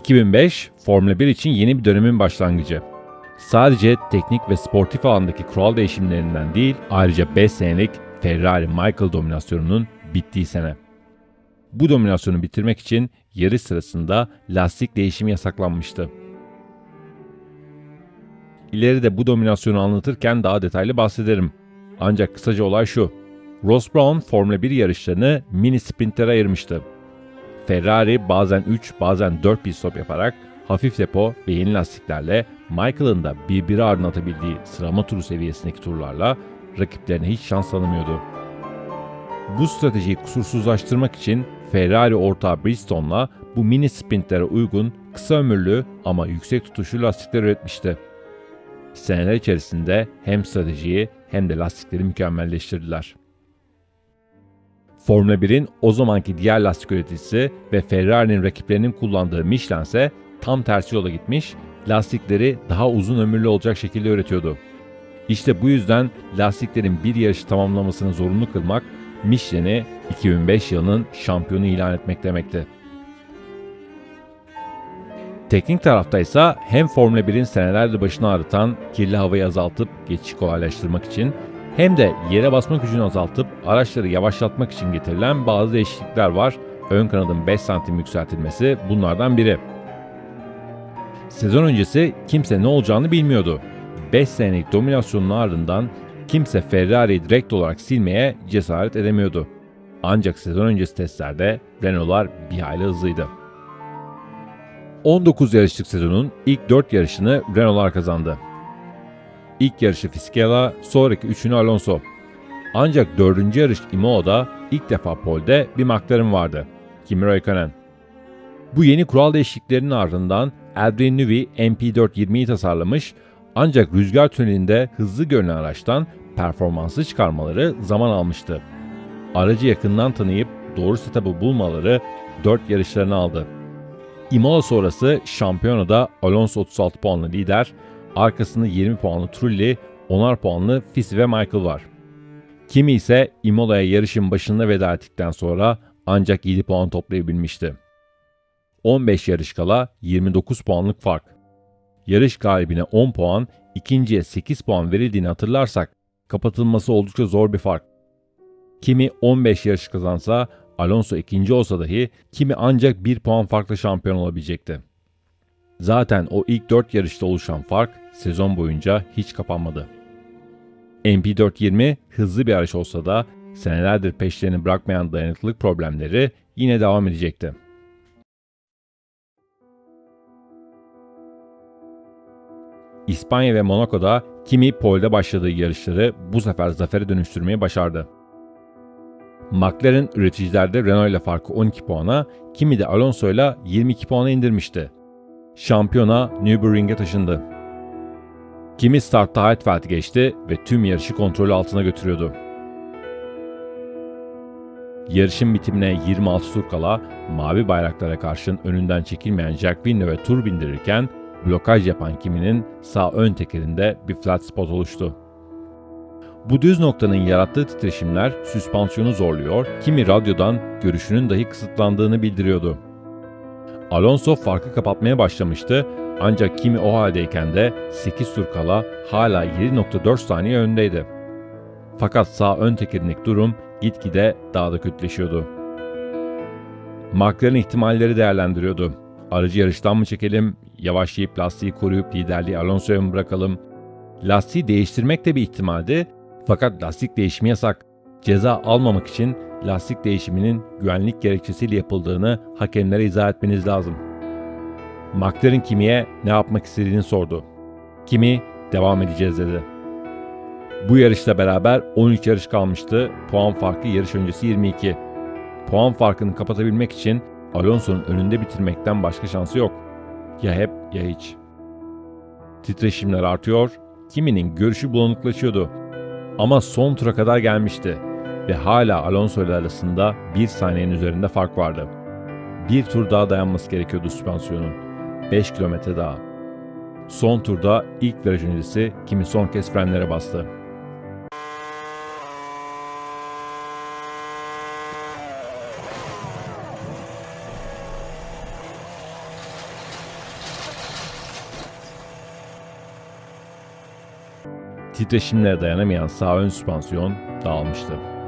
2005, Formula 1 için yeni bir dönemin başlangıcı. Sadece teknik ve sportif alandaki kural değişimlerinden değil, ayrıca 5 senelik Ferrari Michael dominasyonunun bittiği sene. Bu dominasyonu bitirmek için yarış sırasında lastik değişimi yasaklanmıştı. İleride bu dominasyonu anlatırken daha detaylı bahsederim. Ancak kısaca olay şu. Ross Brown Formula 1 yarışlarını mini sprintlere ayırmıştı. Ferrari bazen 3 bazen 4 pit stop yaparak hafif depo ve yeni lastiklerle Michael'ın da birbiri ardına atabildiği sıralama turu seviyesindeki turlarla rakiplerine hiç şans tanımıyordu. Bu stratejiyi kusursuzlaştırmak için Ferrari ortağı Bridgestone'la bu mini sprintlere uygun kısa ömürlü ama yüksek tutuşlu lastikler üretmişti. Seneler içerisinde hem stratejiyi hem de lastikleri mükemmelleştirdiler. Formula 1'in o zamanki diğer lastik üreticisi ve Ferrari'nin rakiplerinin kullandığı Michelin ise tam tersi yola gitmiş, lastikleri daha uzun ömürlü olacak şekilde üretiyordu. İşte bu yüzden lastiklerin bir yarışı tamamlamasını zorunlu kılmak Michelin'i 2005 yılının şampiyonu ilan etmek demekti. Teknik tarafta ise hem Formula 1'in senelerdir başını ağrıtan kirli havayı azaltıp geçişi kolaylaştırmak için hem de yere basma gücünü azaltıp araçları yavaşlatmak için getirilen bazı değişiklikler var. Ön kanadın 5 santim yükseltilmesi bunlardan biri. Sezon öncesi kimse ne olacağını bilmiyordu. 5 senelik dominasyonun ardından kimse Ferrari'yi direkt olarak silmeye cesaret edemiyordu. Ancak sezon öncesi testlerde Renault'lar bir hayli hızlıydı. 19 yarışlık sezonun ilk 4 yarışını Renault'lar kazandı. İlk yarışı Fisichella, sonraki üçünü Alonso. Ancak dördüncü yarış Imola'da ilk defa polde bir McLaren vardı. Kimi Raikkonen. Bu yeni kural değişikliklerinin ardından Adrian Newey MP420'yi tasarlamış ancak rüzgar tünelinde hızlı görünen araçtan performansı çıkarmaları zaman almıştı. Aracı yakından tanıyıp doğru setup'ı bulmaları 4 yarışlarını aldı. Imola sonrası şampiyonada Alonso 36 puanlı lider, arkasında 20 puanlı Trulli, 10'ar puanlı Fisi ve Michael var. Kimi ise Imola'ya yarışın başında veda ettikten sonra ancak 7 puan toplayabilmişti. 15 yarış kala 29 puanlık fark. Yarış galibine 10 puan, ikinciye 8 puan verildiğini hatırlarsak kapatılması oldukça zor bir fark. Kimi 15 yarış kazansa Alonso ikinci olsa dahi kimi ancak 1 puan farklı şampiyon olabilecekti. Zaten o ilk 4 yarışta oluşan fark sezon boyunca hiç kapanmadı. MP420 hızlı bir araç olsa da senelerdir peşlerini bırakmayan dayanıklılık problemleri yine devam edecekti. İspanya ve Monaco'da Kimi polde başladığı yarışları bu sefer zafere dönüştürmeyi başardı. McLaren üreticilerde Renault ile farkı 12 puana, Kimi de Alonso ile 22 puana indirmişti. Şampiyona Nürburgring'e taşındı. Kimi startta Heidfeld'i geçti ve tüm yarışı kontrolü altına götürüyordu. Yarışın bitimine 26 tur kala mavi bayraklara karşın önünden çekilmeyen Jack Villeneuve tur bindirirken blokaj yapan Kimi'nin sağ ön tekerinde bir flat spot oluştu. Bu düz noktanın yarattığı titreşimler süspansiyonu zorluyor, kimi radyodan görüşünün dahi kısıtlandığını bildiriyordu. Alonso farkı kapatmaya başlamıştı ancak kimi o haldeyken de 8 tur kala hala 7.4 saniye öndeydi. Fakat sağ ön tekerindeki durum gitgide daha da kötüleşiyordu. McLaren ihtimalleri değerlendiriyordu. Aracı yarıştan mı çekelim, yavaşlayıp lastiği koruyup liderliği Alonso'ya mı bırakalım? Lastiği değiştirmek de bir ihtimaldi fakat lastik değişimi yasak. Ceza almamak için lastik değişiminin güvenlik gerekçesiyle yapıldığını hakemlere izah etmeniz lazım. McLaren Kimi'ye ne yapmak istediğini sordu. Kimi devam edeceğiz dedi. Bu yarışla beraber 13 yarış kalmıştı. Puan farkı yarış öncesi 22. Puan farkını kapatabilmek için Alonso'nun önünde bitirmekten başka şansı yok. Ya hep ya hiç. Titreşimler artıyor, kiminin görüşü bulanıklaşıyordu. Ama son tura kadar gelmişti ve hala Alonso ile arasında bir saniyenin üzerinde fark vardı. Bir tur daha dayanması gerekiyordu süspansiyonun. 5 kilometre daha. Son turda ilk viraj öncesi kimi son kez frenlere bastı. Titreşimlere dayanamayan sağ ön süspansiyon dağılmıştı.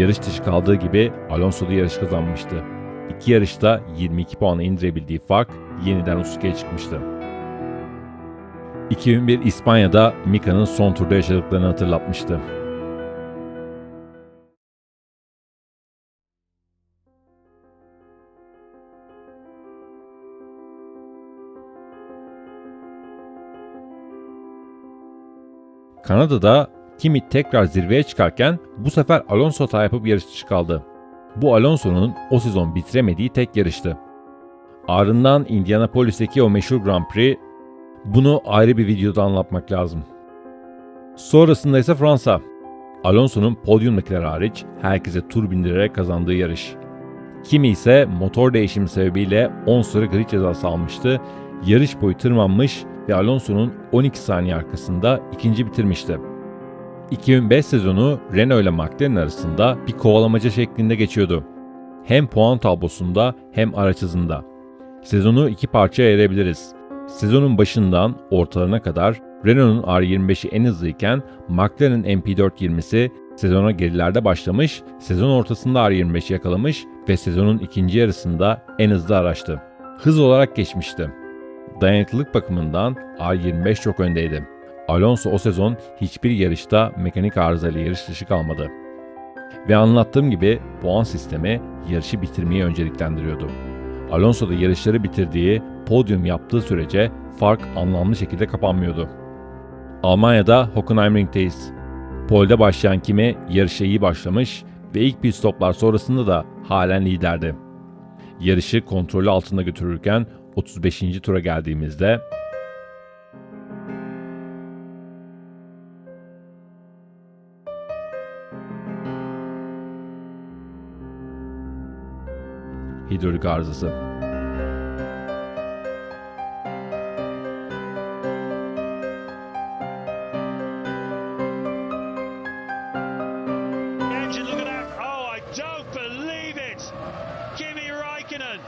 Yarış dışı kaldığı gibi Alonso da yarış kazanmıştı. İki yarışta 22 puana indirebildiği fark yeniden Usuke'ye çıkmıştı. 2001 İspanya'da Mika'nın son turda yaşadıklarını hatırlatmıştı. Kanada'da Kimi tekrar zirveye çıkarken bu sefer Alonso hata yapıp yarış dışı kaldı. Bu Alonso'nun o sezon bitiremediği tek yarıştı. Ardından Indianapolis'teki o meşhur Grand Prix bunu ayrı bir videoda anlatmak lazım. Sonrasında ise Fransa. Alonso'nun podyumdakiler hariç herkese tur bindirerek kazandığı yarış. Kimi ise motor değişimi sebebiyle 10 sıra grid cezası almıştı. Yarış boyu tırmanmış ve Alonso'nun 12 saniye arkasında ikinci bitirmişti. 2005 sezonu Renault ile McLaren arasında bir kovalamaca şeklinde geçiyordu. Hem puan tablosunda hem araç hızında. Sezonu iki parçaya ayırabiliriz. Sezonun başından ortalarına kadar Renault'un R25'i en hızlıyken McLaren'ın MP420'si sezona gerilerde başlamış, sezon ortasında R25'i yakalamış ve sezonun ikinci yarısında en hızlı araçtı. Hız olarak geçmişti. Dayanıklılık bakımından R25 çok öndeydi. Alonso o sezon hiçbir yarışta mekanik arızayla yarış dışı kalmadı. Ve anlattığım gibi puan sistemi yarışı bitirmeyi önceliklendiriyordu. Alonso da yarışları bitirdiği, podyum yaptığı sürece fark anlamlı şekilde kapanmıyordu. Almanya'da Hockenheimring'deyiz. Polde başlayan Kimi yarışa iyi başlamış ve ilk pit stoplar sonrasında da halen liderdi. Yarışı kontrolü altında götürürken 35. tura geldiğimizde Kimi oh, Raikkonen.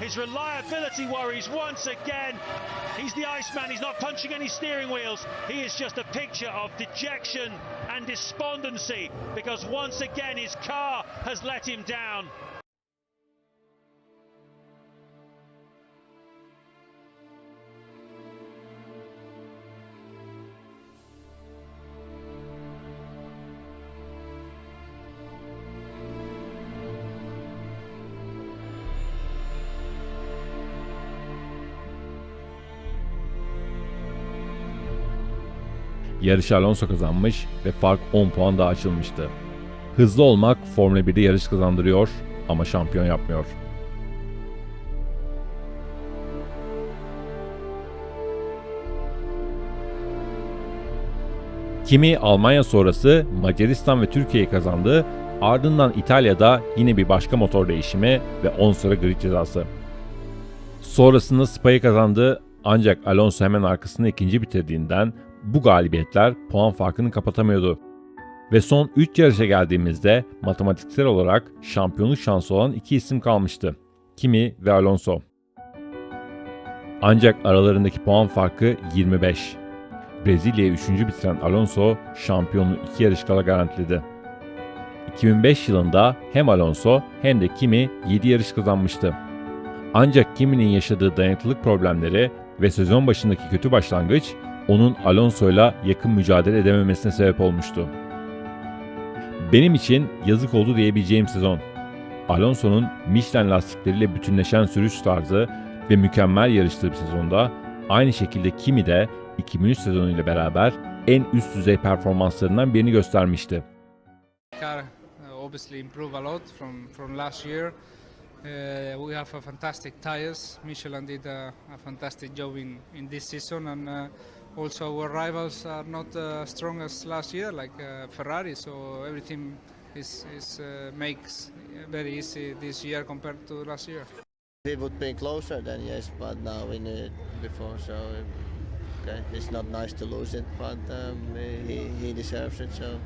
His reliability worries once again. He's the Iceman. He's not punching any steering wheels. He is just a picture of dejection and despondency because once again his car has let him down. Yarışı Alonso kazanmış ve fark 10 puan daha açılmıştı. Hızlı olmak Formula 1'de yarış kazandırıyor ama şampiyon yapmıyor. Kimi Almanya sonrası Macaristan ve Türkiye'yi kazandı, ardından İtalya'da yine bir başka motor değişimi ve 10 sıra grid cezası. Sonrasında Spa'yı kazandı ancak Alonso hemen arkasında ikinci bitirdiğinden bu galibiyetler puan farkını kapatamıyordu. Ve son 3 yarışa geldiğimizde matematiksel olarak şampiyonluk şansı olan iki isim kalmıştı. Kimi ve Alonso. Ancak aralarındaki puan farkı 25. Brezilya'yı 3. bitiren Alonso şampiyonluğu 2 yarış kala garantiledi. 2005 yılında hem Alonso hem de Kimi 7 yarış kazanmıştı. Ancak Kimi'nin yaşadığı dayanıklılık problemleri ve sezon başındaki kötü başlangıç onun Alonso'yla yakın mücadele edememesine sebep olmuştu. Benim için yazık oldu diyebileceğim sezon. Alonso'nun Michelin lastikleriyle bütünleşen sürüş tarzı ve mükemmel yarıştığı bir sezonda aynı şekilde Kimi de 2003 sezonuyla beraber en üst düzey performanslarından birini göstermişti. car uh, obviously improve a lot from from last year. Uh, we have a fantastic tires. Michelin did a, a fantastic job in, in this season, and uh, also our rivals are not uh, strong as last year, like uh, Ferrari. So everything is, is uh, makes very easy this year compared to last year. It would be closer then yes, but now we knew it before, so uh, it's not nice to lose it, but um, he, he deserves it. So.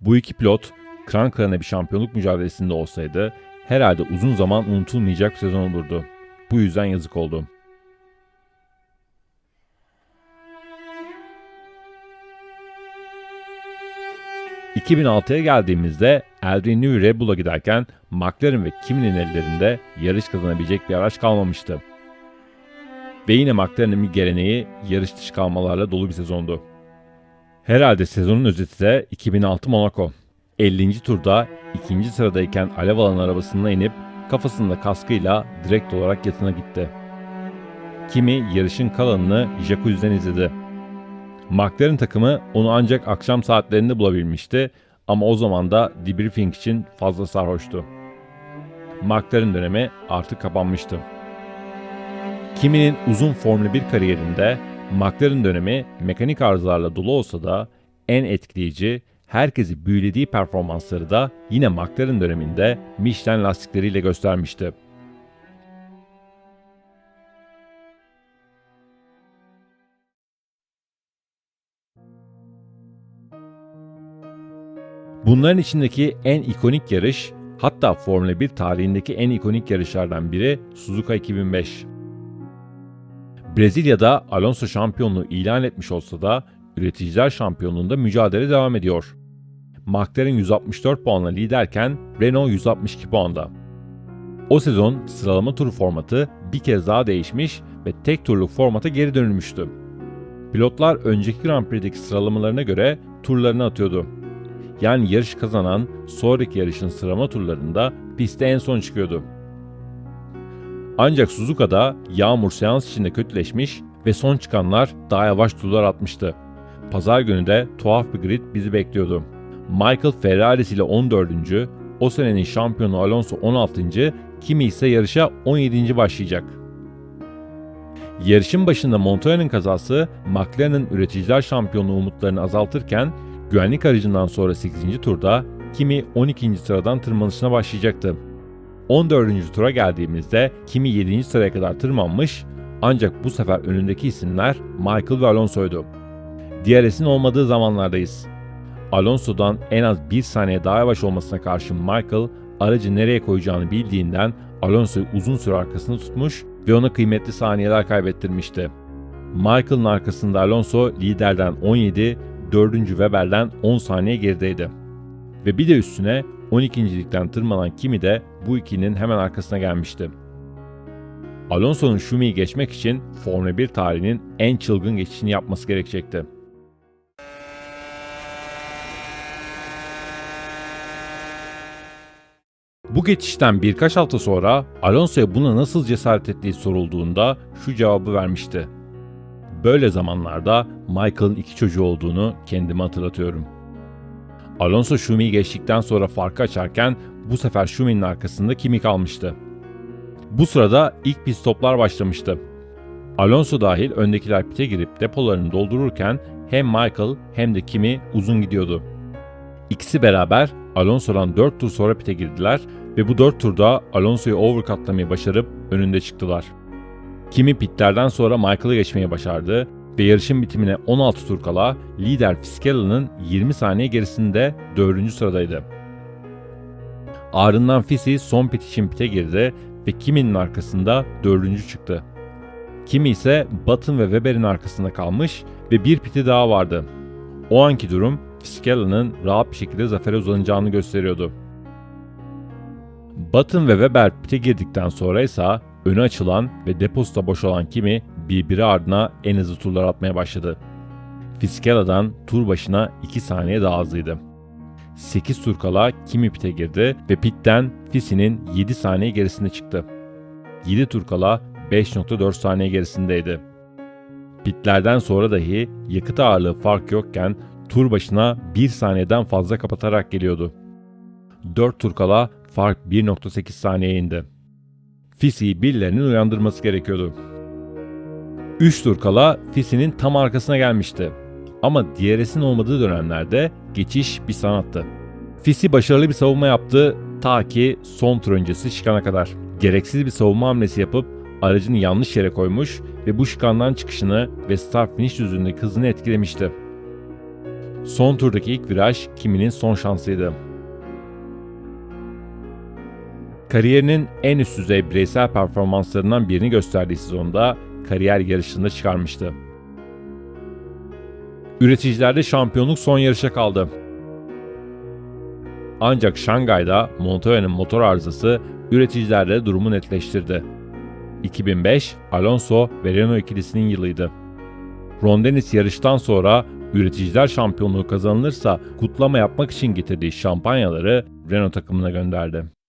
Bu iki pilot kran kırana bir şampiyonluk mücadelesinde olsaydı herhalde uzun zaman unutulmayacak bir sezon olurdu. Bu yüzden yazık oldu. ...2006'ya geldiğimizde Adrian Newey Red Bull'a giderken McLaren ve Kimi'nin ellerinde yarış kazanabilecek bir araç kalmamıştı. Ve yine McLaren'ın bir geleneği yarış dışı kalmalarla dolu bir sezondu. Herhalde sezonun özeti de 2006 Monaco. 50. turda ikinci sıradayken alev alan arabasına inip kafasında kaskıyla direkt olarak yatına gitti. Kimi yarışın kalanını jacuzzi'den izledi. McLaren takımı onu ancak akşam saatlerinde bulabilmişti ama o zaman da debriefing için fazla sarhoştu. McLaren dönemi artık kapanmıştı. Kimi'nin uzun Formula 1 kariyerinde McLaren dönemi mekanik arızalarla dolu olsa da en etkileyici, herkesi büyülediği performansları da yine McLaren döneminde Michelin lastikleriyle göstermişti. Bunların içindeki en ikonik yarış, hatta Formula 1 tarihindeki en ikonik yarışlardan biri Suzuka 2005. Brezilya'da Alonso şampiyonluğu ilan etmiş olsa da üreticiler şampiyonluğunda mücadele devam ediyor. McLaren 164 puanla liderken Renault 162 puanda. O sezon sıralama turu formatı bir kez daha değişmiş ve tek turluk formata geri dönülmüştü. Pilotlar önceki Grand Prix'deki sıralamalarına göre turlarını atıyordu. Yani yarış kazanan sonraki yarışın sıralama turlarında piste en son çıkıyordu. Ancak Suzuka'da yağmur seans içinde kötüleşmiş ve son çıkanlar daha yavaş turlar atmıştı. Pazar günü de tuhaf bir grid bizi bekliyordu. Michael Ferraris ile 14. O senenin şampiyonu Alonso 16. Kimi ise yarışa 17. başlayacak. Yarışın başında Montoya'nın kazası McLaren'ın üreticiler şampiyonluğu umutlarını azaltırken güvenlik aracından sonra 8. turda Kimi 12. sıradan tırmanışına başlayacaktı. 14. tura geldiğimizde Kimi 7. sıraya kadar tırmanmış ancak bu sefer önündeki isimler Michael ve Alonso'ydu. DRS'in olmadığı zamanlardayız. Alonso'dan en az bir saniye daha yavaş olmasına karşın Michael aracı nereye koyacağını bildiğinden Alonso'yu uzun süre arkasında tutmuş ve ona kıymetli saniyeler kaybettirmişti. Michael'ın arkasında Alonso liderden 17, 4. Webber'den 10 saniye gerideydi. Ve bir de üstüne 12. ligden tırmanan Kimi de bu ikinin hemen arkasına gelmişti. Alonso'nun Schumi'yi geçmek için Formula 1 tarihinin en çılgın geçişini yapması gerekecekti. Bu geçişten birkaç hafta sonra Alonso'ya buna nasıl cesaret ettiği sorulduğunda şu cevabı vermişti. Böyle zamanlarda Michael'ın iki çocuğu olduğunu kendime hatırlatıyorum. Alonso Schumi'yi geçtikten sonra farkı açarken bu sefer Schumi'nin arkasında Kimi kalmıştı. Bu sırada ilk pit stoplar başlamıştı. Alonso dahil öndekiler pite girip depolarını doldururken hem Michael hem de Kimi uzun gidiyordu. İkisi beraber Alonso'dan 4 tur sonra pite girdiler ve bu 4 turda Alonso'yu overcutlamayı başarıp önünde çıktılar. Kimi pitlerden sonra Michael'ı geçmeyi başardı ve yarışın bitimine 16 tur kala lider Fiscala'nın 20 saniye gerisinde 4. sıradaydı. Ardından Fisi son pit için pite girdi ve Kimi'nin arkasında 4. çıktı. Kimi ise Button ve Webber'in arkasında kalmış ve bir piti daha vardı. O anki durum Fiscala'nın rahat bir şekilde zafere uzanacağını gösteriyordu. Button ve Webber pite girdikten sonra ise önü açılan ve deposta boşalan Kimi birbiri ardına en hızlı turlar atmaya başladı. Fiscala'dan tur başına 2 saniye daha hızlıydı. 8 tur kala Kimi pite girdi ve pitten Fisi'nin 7 saniye gerisinde çıktı. 7 tur kala 5.4 saniye gerisindeydi. Pitlerden sonra dahi yakıt ağırlığı fark yokken tur başına 1 saniyeden fazla kapatarak geliyordu. 4 tur kala fark 1.8 saniyeye indi. Fisi'yi birilerinin uyandırması gerekiyordu. 3 tur kala Fisi'nin tam arkasına gelmişti. Ama DRS'in olmadığı dönemlerde geçiş bir sanattı. Fisi başarılı bir savunma yaptı ta ki son tur öncesi çıkana kadar. Gereksiz bir savunma hamlesi yapıp aracını yanlış yere koymuş ve bu şikandan çıkışını ve start finish düzlüğündeki hızını etkilemişti. Son turdaki ilk viraj Kimi'nin son şansıydı. Kariyerinin en üst düzey bireysel performanslarından birini gösterdiği sezonda kariyer yarışında çıkarmıştı. Üreticilerde şampiyonluk son yarışa kaldı. Ancak Şangay'da Montoya'nın motor arızası üreticilerde durumu netleştirdi. 2005 Alonso ve Renault ikilisinin yılıydı. Ron Dennis yarıştan sonra üreticiler şampiyonluğu kazanılırsa kutlama yapmak için getirdiği şampanyaları Renault takımına gönderdi.